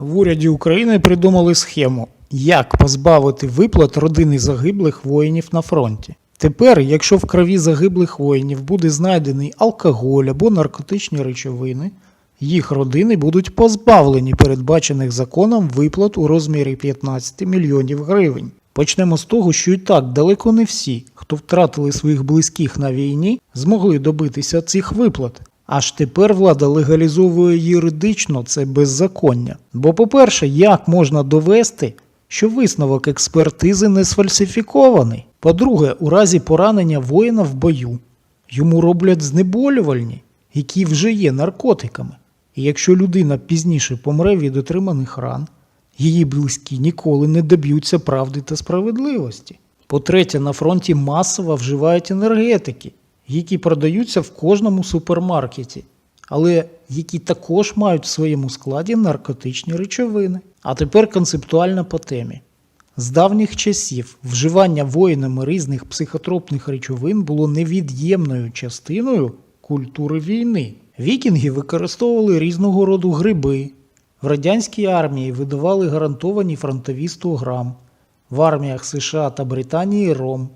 В уряді України придумали схему, як позбавити виплат родини загиблих воїнів на фронті. Тепер, якщо в крові загиблих воїнів буде знайдений алкоголь або наркотичні речовини, їх родини будуть позбавлені передбачених законом виплат у розмірі 15 мільйонів гривень. Почнемо з того, що і так далеко не всі, хто втратили своїх близьких на війні, змогли добитися цих виплат. Аж тепер влада легалізовує юридично це беззаконня. Бо, по-перше, як можна довести, що висновок експертизи не сфальсифікований? По-друге, у разі поранення воїна в бою йому роблять знеболювальні, які вже є наркотиками. І якщо людина пізніше помре від отриманих ран, її близькі ніколи не доб'ються правди та справедливості. По-третє, на фронті масово вживають енергетики, які продаються в кожному супермаркеті, але які також мають в своєму складі наркотичні речовини. А тепер концептуально по темі. З давніх часів вживання воїнами різних психотропних речовин було невід'ємною частиною культури війни. Вікінги використовували різного роду гриби. В радянській армії видавали гарантовані фронтові 100 грам, в арміях США та Британії ром,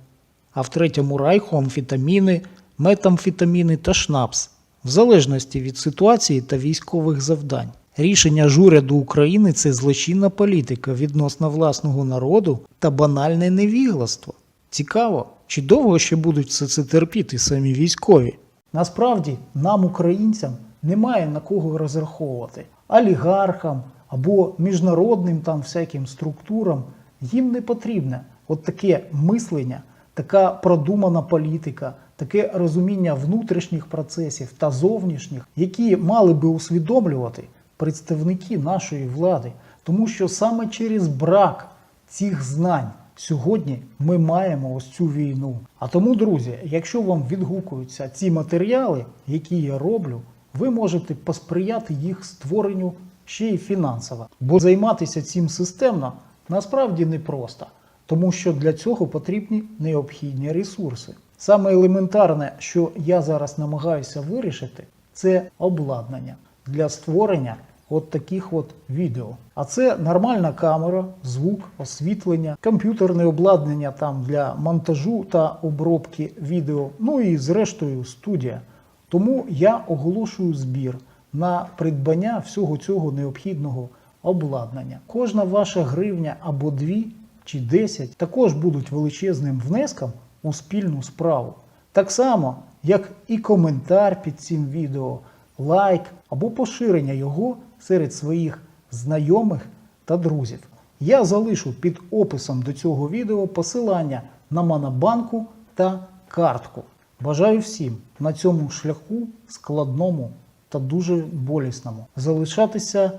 а в Третьому райху амфетаміни, метамфетаміни та шнапс, в залежності від ситуації та військових завдань. Рішення ж уряду України це злочинна політика відносно власного народу та банальне невігластво. Цікаво, чи довго ще будуть все це терпіти самі військові? Насправді, нам, українцям, немає на кого розраховувати. Олігархам або міжнародним там всяким структурам їм не потрібне от таке мислення, така продумана політика, таке розуміння внутрішніх процесів та зовнішніх, які мали би усвідомлювати представники нашої влади, тому що саме через брак цих знань сьогодні ми маємо ось цю війну. А тому, друзі, якщо вам відгукуються ці матеріали, які я роблю, ви можете посприяти їх створенню ще й фінансово. Бо займатися цим системно насправді непросто, тому що для цього потрібні необхідні ресурси. Саме елементарне, що я зараз намагаюся вирішити, це обладнання для створення от таких от відео. А це нормальна камера, звук, освітлення, комп'ютерне обладнання там для монтажу та обробки відео, ну і зрештою студія. Тому я оголошую збір на придбання всього цього необхідного обладнання. Кожна ваша гривня або дві чи десять також будуть величезним внеском у спільну справу. Так само, як і коментар під цим відео, лайк або поширення його серед своїх знайомих та друзів. Я залишу під описом до цього відео посилання на Монобанку та картку. Бажаю всім на цьому шляху складному та дуже болісному залишатися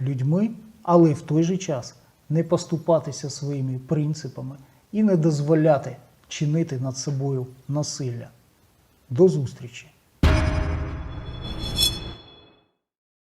людьми, але в той же час не поступатися своїми принципами і не дозволяти чинити над собою насилля. До зустрічі!